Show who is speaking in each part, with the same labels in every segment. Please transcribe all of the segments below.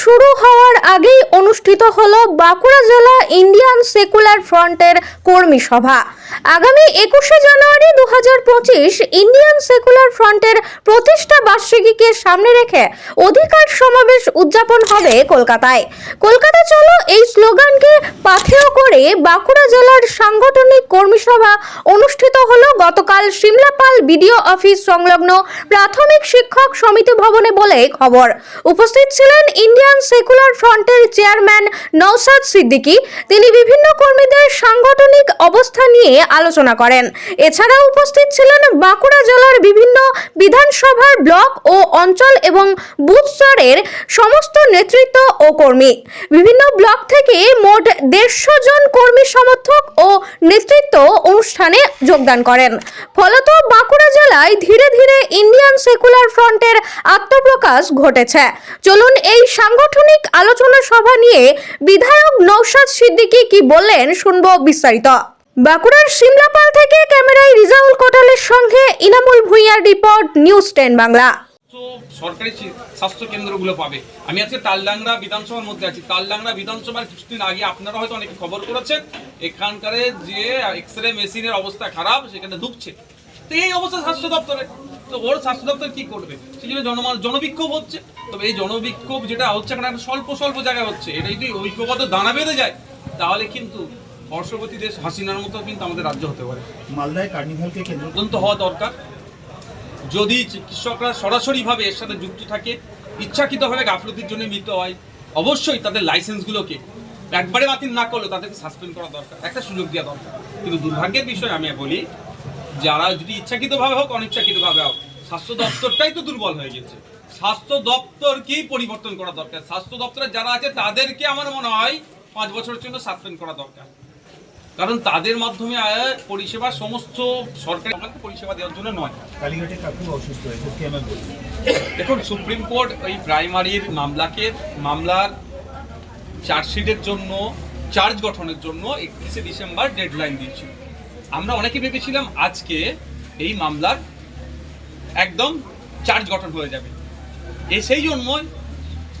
Speaker 1: শুরু হওয়ার আগেই অনুষ্ঠিত হলো বাঁকুড়া জেলা ইন্ডিয়ান সেকুলার ফ্রন্টের কর্মী সভা। আগামী একুশে জানুয়ারি দু হাজার পঁচিশ ইন্ডিয়ান সেকুলার ফ্রন্টের প্রতিষ্ঠা বার্ষিকীকে সামনে রেখে অধিকার সমাবেশ উদযাপন হবে কলকাতায়। কলকাতা চলো এই স্লোগানকে পাথেয় করে বাঁকুড়া জেলার সাংগঠনিক কর্মী সভা অনুষ্ঠিত হলো গতকাল সিমলাপাল বিডিও অফিস সংলগ্ন প্রাথমিক শিক্ষক সমিতি ভবনে বলে খবর। উপস্থিত ছিলেন ইন্ডিয়ান সেকুলার ফ্রন্টের চেয়ারম্যান নওসাদ সিদ্দিকী। তিনি বিভিন্ন কর্মীদের সাংগঠনিক অবস্থা নিয়ে আলোচনা করেন। এছাড়া উপস্থিত ছিলেন বাঁকুড়া জেলার বিভিন্ন বিধানসভার ব্লক ও অঞ্চল এবং বুথ স্তরের সমস্ত নেতৃত্ব ও কর্মী। বিভিন্ন ব্লক থেকে মোট দেড়শো জন কর্মী সমর্থক ও নেতৃত্ব অনুষ্ঠানে যোগদান করেন। ফলত বাঁকুড়া জেলায় ধীরে ধীরে ইন্ডিয়ান সেকুলার ফ্রন্টের আত্মপ্রকাশ ঘটেছে। চলুন এই সাংগঠনিক আলোচনা সভা নিয়ে বিধায়ক নৌশাদ সিদ্দিকী কি বললেন শুনব বিস্তারিত। বাঁকুড়ার সিমলাপাল থেকে ক্যামেরায় রিজাউল কোটালের সঙ্গে ইনামুল ভুঁইয়ার রিপোর্ট, নিউজ টেন বাংলা।
Speaker 2: সরকারি স্বাস্থ্য কেন্দ্রগুলো পাবে। আমি আজকে তালডাংরা বিধানসভার মধ্যে আছি। তালডাংরা বিধানসভার কিছুদিন আগে আপনারা হয়তো অনেকে খবর করেছেন, এখানকার যে এক্স রে মেশিনের অবস্থা খারাপ, সেখানে ঢুকছে। তো এই অবস্থা স্বাস্থ্য দপ্তরে। তো ওর স্বাস্থ্য দপ্তর কি করবে? সেই জন্য জনমান জনবিক্ষোভ হচ্ছে। তবে এই জনবিক্ষোভ যেটা হচ্ছে এখানে একটা স্বল্প স্বল্প জায়গায় হচ্ছে। এটা যদি ঐক্যবদ্ধ দানা বেঁধে যায়, তাহলে কিন্তু হর্ষবতী দেশ হাসিনার মতো কিন্তু আমাদের রাজ্য হতে পারে।
Speaker 3: মালদায় কার্নিভালকে কেন্দ্র
Speaker 2: তদন্ত হওয়া দরকার। যদি চিকিৎসকরা সরাসরিভাবে এর সাথে যুক্ত থাকে ইচ্ছাকৃতভাবে গাফলতির জন্য মৃত হয় অবশ্যই তাদের লাইসেন্সগুলোকে একবারে বাতিল না করলেও তাদেরকে সাসপেন্ড করা দরকার একটা সুযোগ দেওয়া দরকার। কিন্তু দুর্ভাগ্যের বিষয় আমি বলি যারা যদি ইচ্ছাকৃতভাবে হোক অনিচ্ছাকৃতভাবে হোক স্বাস্থ্য দপ্তরটাই তো দুর্বল হয়ে গেছে। স্বাস্থ্য দপ্তরকেই পরিবর্তন করা দরকার। স্বাস্থ্য দপ্তরে যারা আছে তাদেরকে আমার মনে হয় পাঁচ বছরের জন্য সাসপেন্ড করা দরকার। কারণ তাদের মাধ্যমে পরিষেবা সমস্ত সরকারি পরিষেবা দেওয়ার জন্য নয়। দেখুন সুপ্রিম কোর্ট ওই প্রাইমারির মামলাকে মামলার চার্জশিটের জন্য চার্জ গঠনের জন্য একত্রিশে ডিসেম্বর ডেডলাইন দিয়েছিল। আমরা অনেকে ভেবেছিলাম আজকে এই মামলার একদম চার্জ গঠন হয়ে যাবে। এ সেই জন্য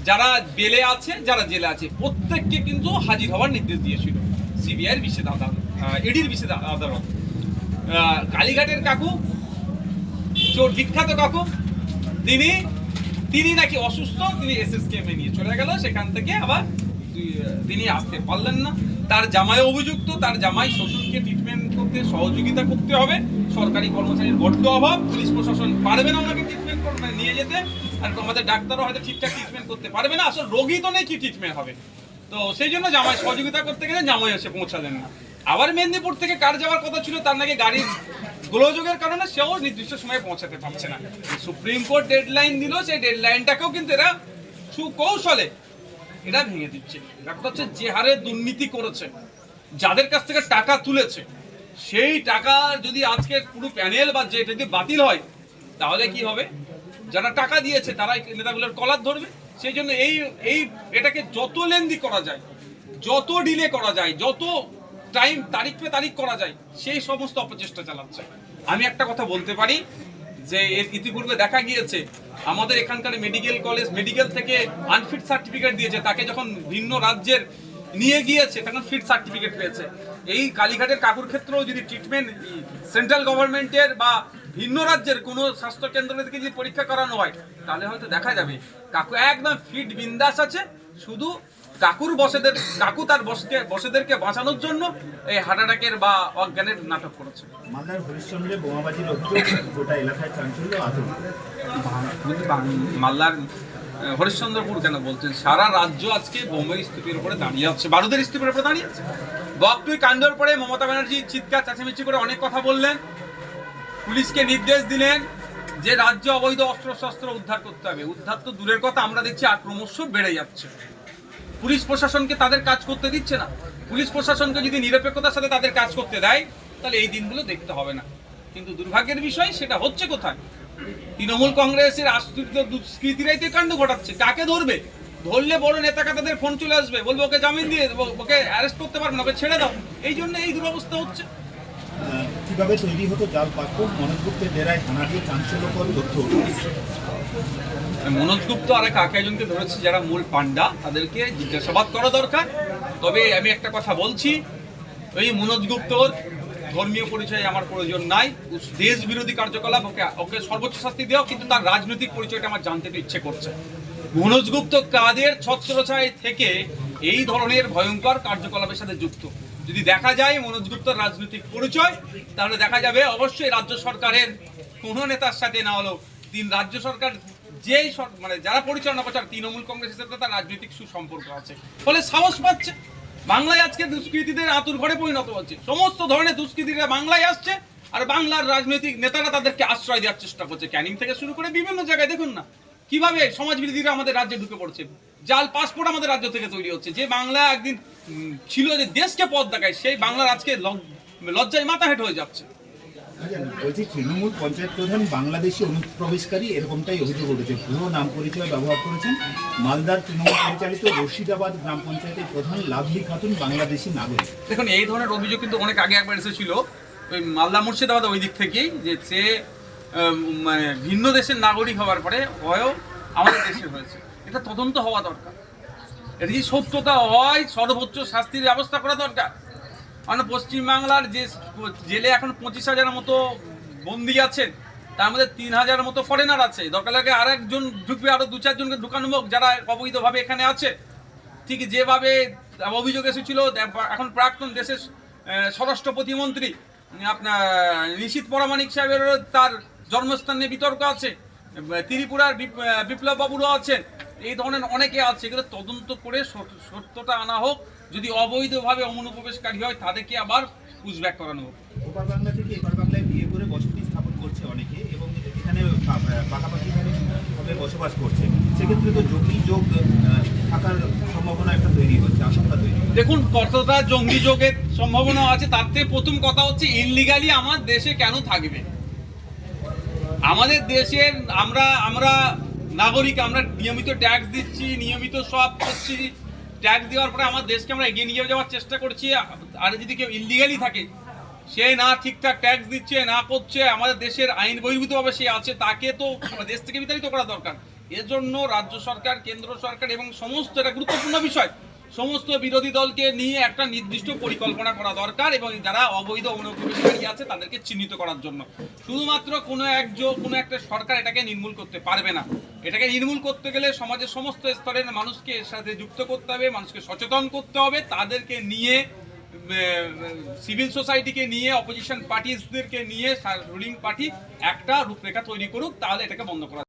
Speaker 2: যারা বেলে আছে যারা জেলে আছে প্রত্যেককে কিন্তু হাজির হওয়ার নির্দেশ দিয়েছিল। সিবিআইয়ের বিশেষ আদালত ইডির বিশেষ আদালত কালীঘাটের কাকু, চোর বিখ্যাত কাকু, তিনি তিনি নাকি অসুস্থ, তিনি এসএসকেএমে নিয়ে চলে গেল, সেখান থেকে আবার তিনি আসতে পারলেন না। তার জামাই অভিযুক্ত, তার জামাই শ্বশুরকে ট্রিটমেন্ট করতে, সহযোগিতা করতে হবে, সরকারি কর্মচারীর বড্ড অভাব, পুলিশ প্রশাসন পারবে না ওনাকে ট্রিটমেন্ট করতে, নিয়ে যেতে, আর আমাদের ডাক্তারও হয়তো ঠিকঠাক ট্রিটমেন্ট করতে পারবে না, আসলে রোগী তো নেই কি ট্রিটমেন্ট হবে। তো সেই জন্য জামাই সহযোগিতা করতে গেলে জামাই এসে পৌঁছালেন। না আবার মেদিনীপুর থেকে কার যাওয়ার কথা ছিল তার নাকি গাড়ির গোলযোগের কারণে সেও নির্দিষ্ট সময়ে পৌঁছাতে পারছে না। সুপ্রিম কোর্ট ডেডলাইন দিল, সেই ডেডলাইনটাকেও কিন্তু এরা সুকৌশলে এরা ভেঙে দিচ্ছে। ব্যাপারটা হচ্ছে যে হারে দুর্নীতি করেছে, যাদের কাছ থেকে টাকা তুলেছে, সেই টাকা যদি আজকে পুরো প্যানেল বা যে যদি বাতিল হয়, তাহলে কি হবে? যারা টাকা দিয়েছে তারা নেতাগুলোর কলার ধরবে। সেই জন্য এই এই এটাকে যত লেন্দি করা যায়, যত ডিলে করা যায়, যত টাইম তারিখ পে তারিখ করা যায়, সেই সমস্ত অপচেষ্টা চালাচ্ছে। আমি একটা কথা বলতে পারি যে এর ইতিপূর্বে দেখা গিয়েছে, আমাদের এখানকার মেডিকেল কলেজ, মেডিকেল থেকে আনফিট সার্টিফিকেট দিয়েছে, তাকে যখন ভিন্ন রাজ্যের নিয়ে গিয়েছে, তখন ফিট সার্টিফিকেট পেয়েছে। এই কালীঘাটের কাকুর ক্ষেত্রেও যদি ট্রিটমেন্ট সেন্ট্রাল গভর্নমেন্টের বা ভিন্ন রাজ্যের কোনো স্বাস্থ্য কেন্দ্র থেকে যদি পরীক্ষা করানো হয় তাহলে হয়তো দেখা যাবে কাকু একদম ফিট বিন্দাস আছে শুধু কাকুর বসেদের কাকু তার বসকে বসেদেরকে বাঁচানোর জন্য এই হার্ট অ্যাটাকের বা অজ্ঞানের নাটক করেছে।
Speaker 3: মালদার হরিশ্চন্দ্রে বোমাবাজির অভিযোগ গোটা এলাকায় চাঞ্চল্য আতঙ্ক।
Speaker 2: কিন্তু বাং- মালদার আহ, হরিশ্চন্দ্রপুর কেন বলছেন? সারা রাজ্য আজকে বোম্বের স্তূপের উপরে দাঁড়িয়ে আছে বারুদের স্তূপের উপরে দাঁড়িয়ে আছে। বকটুই কাণ্ডর পরে মমতা ব্যানার্জি চিৎকার চেঁচামেচি করে অনেক কথা বললেন। পুলিশকে নির্দেশ দিলেন যে রাজ্য অবৈধ অস্ত্র শস্ত্র উদ্ধার করতে হবে। উদ্ধার তো দূরের কথা আমরা দেখছি আক্রমশ বেড়ে যাচ্ছে। পুলিশ প্রশাসনকে তাদের কাজ করতে দিচ্ছে না। পুলিশ প্রশাসনকে যদি নিরপেক্ষতার সাথে তাদের কাজ করতে দেয় তাহলে এই দিনগুলো দেখতে হবে না। কিন্তু দুর্ভাগ্যের বিষয় সেটা হচ্ছে কোথায়? তৃণমূল কংগ্রেসের আশ্রিত দুষ্কৃতিরাই তো কাণ্ড ঘটাচ্ছে। কাকে ধরবে? ধরলে বড় নেতা কাতাদের ফোন চলে আসবে। বলব ওকে জামিন দিয়ে দেবো, ওকে অ্যারেস্ট করতে পারবে না ওকে ছেড়ে দাও। এই জন্য এই দুরবস্থা হচ্ছে।
Speaker 3: কীভাবে তৈরি হতো জাল পাসপোর্ট? মনোজগুপ্তের ডেরায় হানা দিয়ে চাঞ্চল্যকর তথ্য
Speaker 2: মনোজ গুপ্ত আর কাকে একজনকে ধরেছে যারা মূল পান্ডা তাদেরকে জিজ্ঞাসাবাদ করা দরকার। তবে আমি একটা কথা বলছি ওই মনোজ গুপ্তর ধর্মীয় পরিচয় আমার প্রয়োজন নাই। দেশ বিরোধী কার্যকলাপ ওকে ওকে সর্বোচ্চ শাস্তি দেওয়া, কিন্তু তার রাজনৈতিক পরিচয়টা আমার জানতে ইচ্ছে করছে। মনোজ গুপ্ত কাদের ছত্রছায় থেকে এই ধরনের ভয়ঙ্কর কার্যকলাপের সাথে যুক্ত? যদি দেখা যায় মনোজ গুপ্তর রাজনৈতিক পরিচয়, তাহলে দেখা যাবে অবশ্যই রাজ্য সরকারের কোনো নেতার সাথে না হলেও তিন রাজ্য সরকার যেই মানে যারা পরিচালনা করছে তৃণমূল কংগ্রেসের সাথে তার রাজনৈতিক সুসম্পর্ক আছে। ফলে সাহস পাচ্ছে। বাংলায় আজকে দুষ্কৃতীদের আতুর ঘরে পরিণত হচ্ছে। সমস্ত ধরনের দুষ্কৃতীরা বাংলায় আসছে, আর বাংলার রাজনৈতিক নেতারা তাদেরকে আশ্রয় দেওয়ার চেষ্টা করছে। ক্যানিং থেকে শুরু করে বিভিন্ন জায়গায়, দেখুন না। কীভাবে সমাজবিরোধীরা আমাদের রাজ্যে ঢুকে পড়ছে? জাল পাসপোর্ট আমাদের রাজ্য থেকে তৈরি হচ্ছে। যে বাংলা একদিন ছিল যে দেশকে পথ দেখায় সেই বাংলার আজকে লজ- লজ্জায় মাথা হেঁট হয়ে যাচ্ছে।
Speaker 3: বলছি তৃণমূল পঞ্চায়েত প্রধান বাংলাদেশি অনুপ্রবেশকারী এরকমটাই অভিযোগ উঠেছে। ভুয়ো নাম পরিচয় ব্যবহার করেছেন মালদার তৃণমূল পরিচালিত রশিদাবাদ গ্রাম পঞ্চায়েতের প্রধান লাভলি খাতুন বাংলাদেশি নাগরিক।
Speaker 2: দেখুন এই ধরনের অভিযোগ কিন্তু অনেক আগে একবার এসেছিল। ওই মালদা মুর্শিদাবাদ ওই দিক থেকেই যে সে মানে ভিন্ন দেশের নাগরিক হওয়ার পরে হয়েও আমাদের দেশে হয়েছে। এটা তদন্ত হওয়া দরকার। এটা যদি সত্যতা হয়, সর্বোচ্চ শাস্তির ব্যবস্থা করা দরকার। মানে পশ্চিমবাংলার যে জেলে এখন পঁচিশ হাজারের মতো বন্দি আছেন, তার মধ্যে তিন হাজারের মতো ফরেনার আছে। দরকার লাগে আর একজন ঢুকবে আরও দু চারজনকে ঢুকানো হোক, যারা অবৈধভাবে এখানে আছে। ঠিক যেভাবে অভিযোগ এসেছিল, এখন প্রাক্তন দেশের স্বরাষ্ট্র প্রতিমন্ত্রী আপনার নিশীত পরামানিক সাহেবের তার জন্মস্থান নিয়ে বিতর্ক আছে। ত্রিপুরার বিপ- বিপ্লব বাবুরও আছেন। এই ধরনের অনেকে আছে এগুলো তদন্ত করে সত- সত্যতা আনা হোক। যদি অবৈধভাবে অনুপ্রবেশকারী হয় তাদেরকে আবার পুষব্যাক করানো হোক
Speaker 3: ওপার বাংলা থেকে এপার বাংলায় বিয়ে করে বসতি স্থাপন করছে অনেকে এবং এখানে পাকাপাকিভাবে বসবাস করছে। সেক্ষেত্রে তো জঙ্গি যোগ থাকার সম্ভাবনা একটা তৈরি হচ্ছে আশঙ্কা তৈরি
Speaker 2: দেখুন কতটা জঙ্গি যোগের সম্ভাবনা আছে তার থেকে প্রথম কথা হচ্ছে ইনলিগালি আমার দেশে কেন থাকবে? আমাদের দেশের আমরা আমরা নাগরিক, আমরা নিয়মিত ট্যাক্স দিচ্ছি, নিয়মিত সব করছি। ট্যাক্স দেওয়ার পরে আমার দেশকে আমরা এগিয়ে নিয়ে যাওয়ার চেষ্টা করছি। আর যদি কেউ ইনলিগালি থাকে, সে না ঠিকঠাক ট্যাক্স দিচ্ছে, না করছে, আমাদের দেশের আইন বহির্ভূতভাবে সে আছে, তাকে তো দেশ থেকে বিতাড়িত করা দরকার। এর জন্য রাজ্য সরকার, কেন্দ্র সরকার এবং সমস্ত, এটা গুরুত্বপূর্ণ বিষয়, সমস্ত বিরোধী দলকে নিয়ে একটা নির্দিষ্ট পরিকল্পনা করা দরকার এবং যারা অবৈধ অনুপ্রবেশকারী আছে, তাদেরকে চিহ্নিত করার জন্য। শুধুমাত্র কোনো একজন, কোনো একটা সরকার এটাকে নির্মূল করতে পারবে না। এটাকে নির্মূল করতে গেলে সমাজের সমস্ত স্তরের মানুষকে এর সাথে যুক্ত করতে হবে, মানুষকে সচেতন করতে হবে, তাদেরকে নিয়ে সিভিল সোসাইটিকে নিয়ে অপোজিশন পার্টিসদেরকে নিয়ে রুলিং পার্টি একটা রূপরেখা তৈরি করুক, তাহলে এটাকে বন্ধ করা